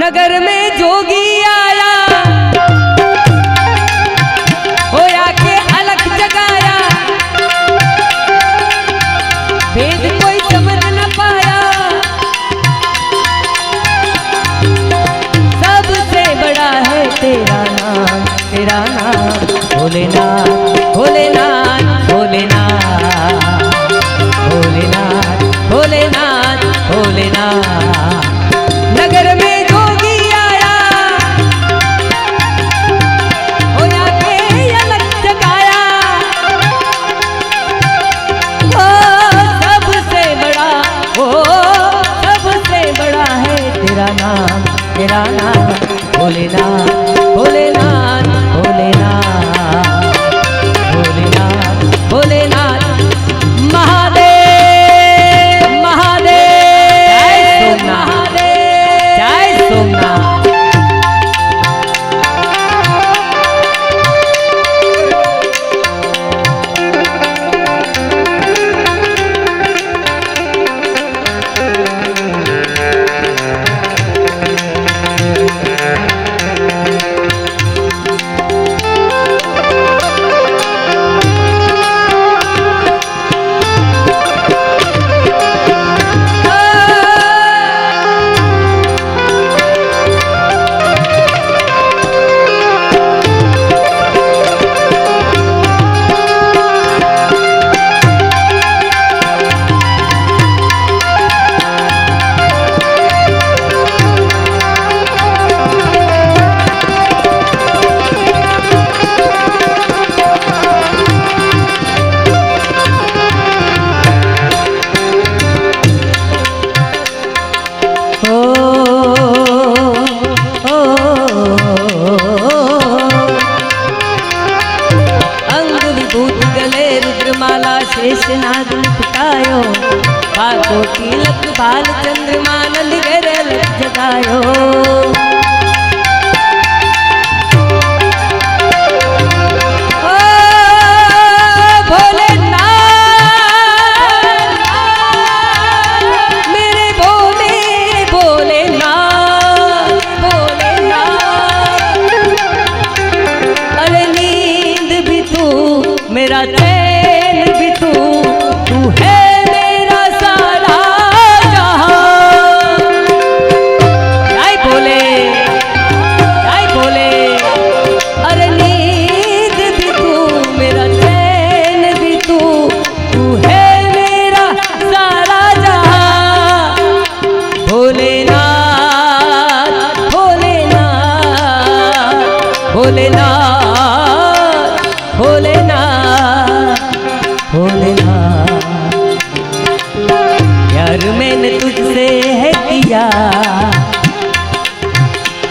नगर में जोगी आया। होया के अलग जगाया। वेद कोई समझ न पाया। सबसे बड़ा है तेरा नाम तेरा नाम। भोलेनाथ भोलेनाथ भोलेनाथ भोलेनाथ भोलेनाथ भोलेनाथ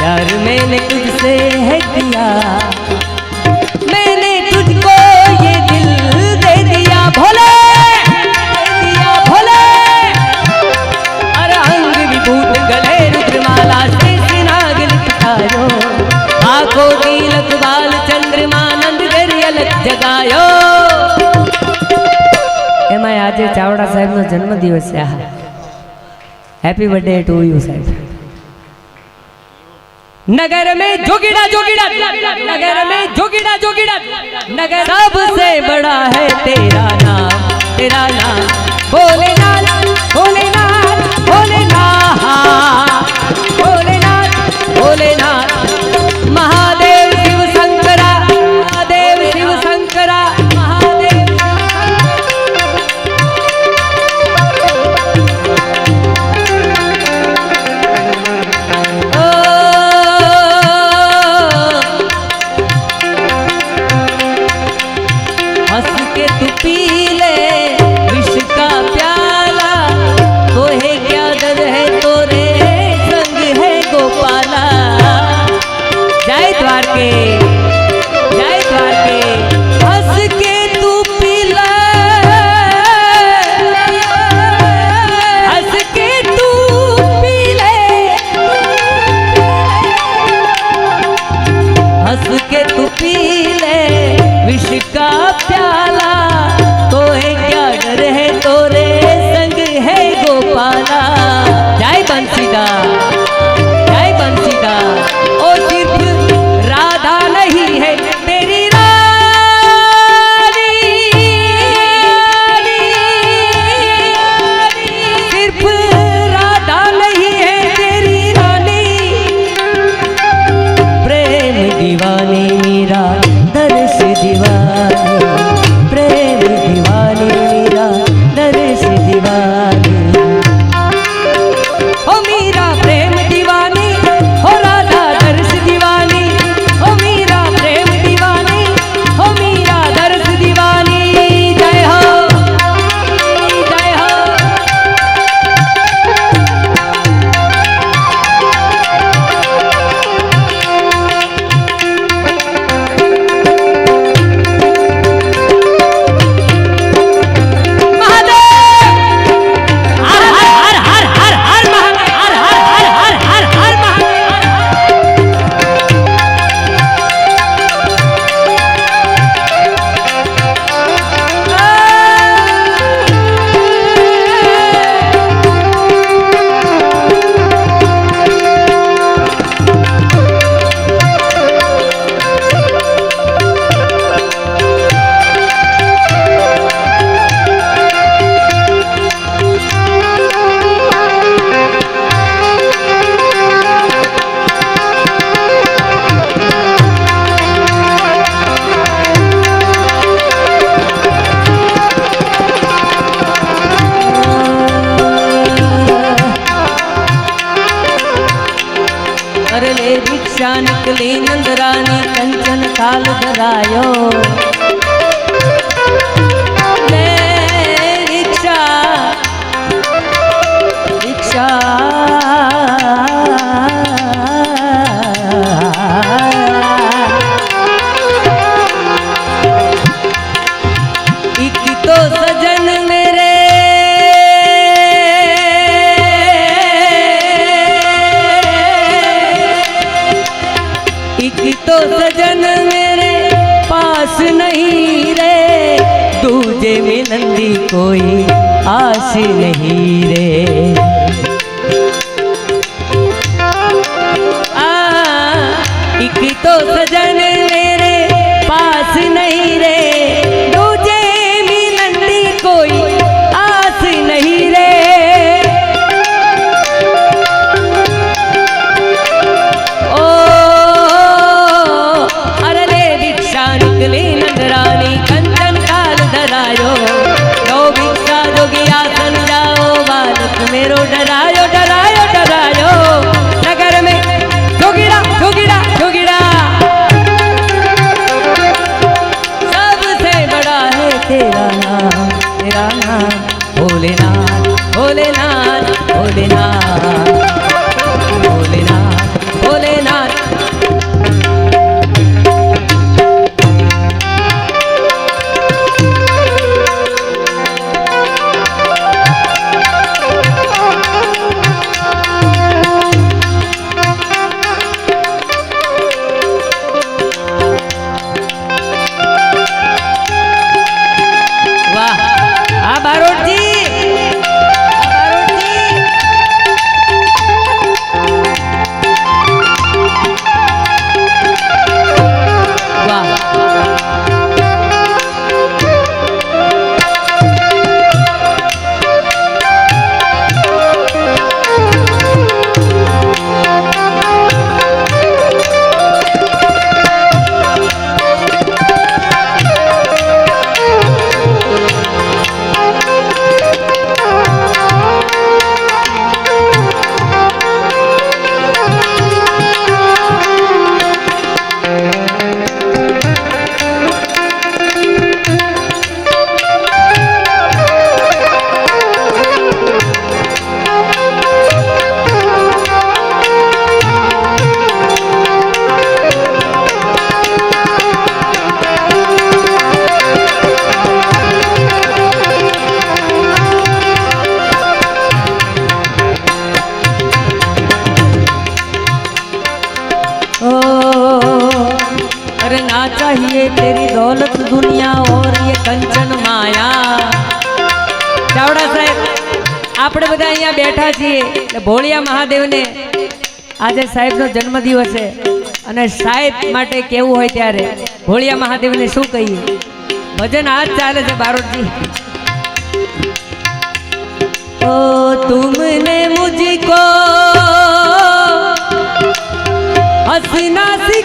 प्यार मैंने तुझसे है किया मैंने तुझको ये दिल दे दिया भोले दे दिया भोले अरे अंग विभूत गले रुद्रमाला से सिनाग लिखायो आंखों तिलक बाल चंद्रमा नंद गरियल जगायो એમાં આજે ચાવડા સાહેબનો જન્મદિવસ છે આ હેપી બર્થડે ટુ યુ સાહેબ नगर में जोगिड़ा जोगिड़ा नगर में जोगिड़ा जोगिड़ा नगर सबसे बड़ा है तेरा नाम तेरा नाम। भोलेनाथ भोलेनाथ भोलेनाथ નીકળી નંદરાની કંચન કાલ ધરાયો કોઈ આશ નહીં રે. चाहिए तेरी दौलत दुनिया और ये કંચન માયા ચાવડા સાહેબ આપણે બધા અહીંયા બેઠા છીએ એટલે ભોળિયા મહાદેવને આજે સાહેબનો જન્મદિવસ છે અને સાહેબ માટે કેવું હોય ત્યારે ભોળિયા મહાદેવને શું કહીએ ભજન આ જ ચાલે છે બારોટજી ओ तुमने मुझको हंसना सिखाया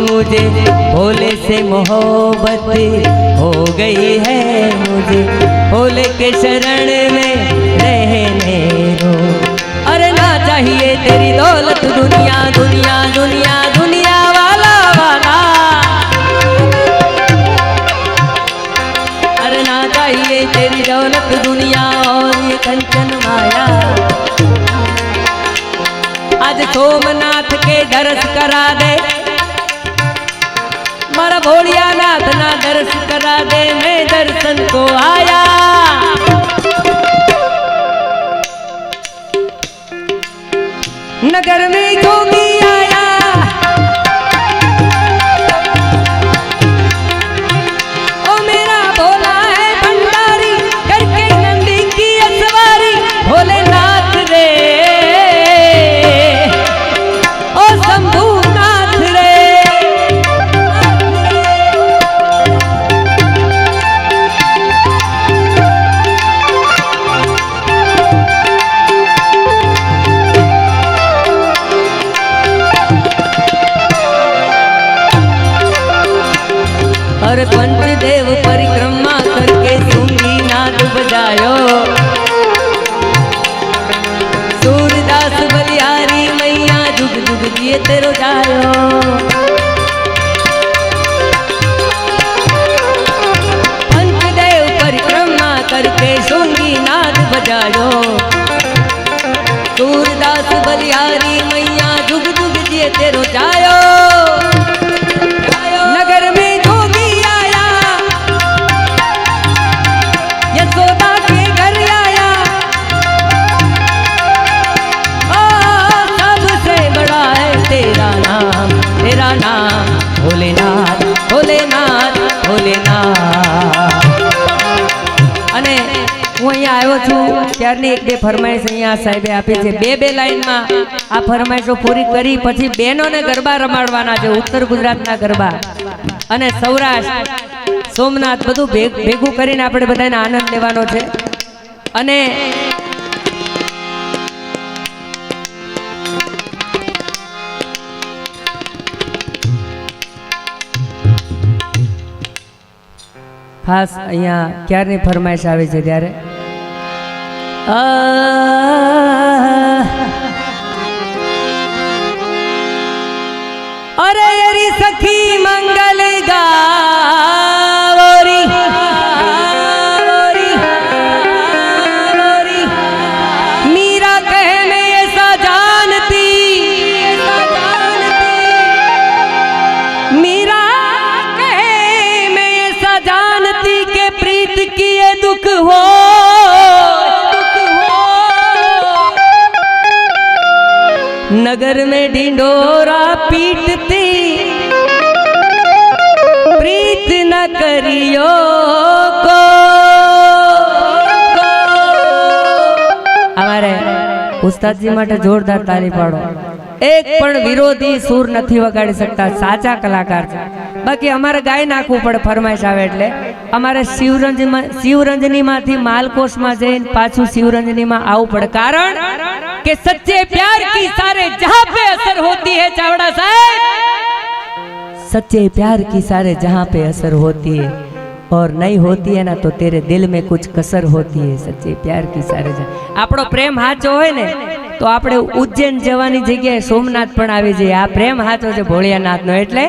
मुझे, भोले से मोहब्बत हो गई है मुझे। भोले के शरण में रहने दो। अरे ना चाहिए तेरी दौलत, दुनिया दुनिया दुनिया दुनिया वाला वाला। अरे ना चाहिए तेरी दौलत, दुनिया और ये कंचन माया। आज सोमनाथ के दर्श करा दे मारा भोलिया नाथ ना दर्श करा दे मैं दर्शन को आया। नगर में जोगी और पंचदेव परिक्रमा करके सूँगी नाथ बजायो। सूरदास बलियारी मैया जुग जुग जिए तेरो जायो। परिक्रमा करके सूँगी नाद बजायो। सूरदास बलियारी मैया जुग जुग બે ફરમાઈશ અહીંયા સાહેબે આપી છે. બે બે લાઈનમાં આ ફરમાઈશો પૂરી કરી, પછી બહેનોને ગરબા રમાડવાના છે, ઉત્તર ગુજરાતના ગરબા. અને સૌરાષ્ટ્ર, સોમનાથ બધું ભેગું કરીને આપણે બધાને આનંદ લેવાનો છે. અને ખાસ અહીંયા ક્યારની ફરમાઈશ આવે છે ત્યારે? अरे अरे सखी मंगल गावरी गावरी गावरी। मीरा कहने ऐसा जानती ऐसा मीरा कहे मैं ऐसा जानती के प्रीत किए दुख हो। नगर में ढिंडोरा पीटती प्रीत न करियो को અમારે ઉસ્તાદજી માટે જોરદાર તાલી પાડો એક પણ વિરોધી સૂર નથી વગાડી શકતા સાચા કલાકાર છે બાકી અમારે ગાઈ નાખવું પડે ફરમાઈશ આવે એટલે અમારે શિવરંજમાં શિવરંજનીમાંથી માલકોશમાં જઈને પાછું શિવરંજનીમાં આવવું પડે કારણ કે સચ્ચે પ્યાર કી સારે જહાં पे असर होती है चावड़ा साहब सच्चे प्यार की सारे जहाँ पे असर होती है और नहीं होती है ना तो तेरे दिल में कुछ कसर होती है सच्चे प्यार की सारे જહાં. આપણો પ્રેમ હાચો હોય ને તો આપણે ઉજ્જૈન જવાની જગ્યાએ સોમનાથ પણ આવી જઈએ આ પ્રેમ હાચો છે ભોળિયાનાથનો એટલે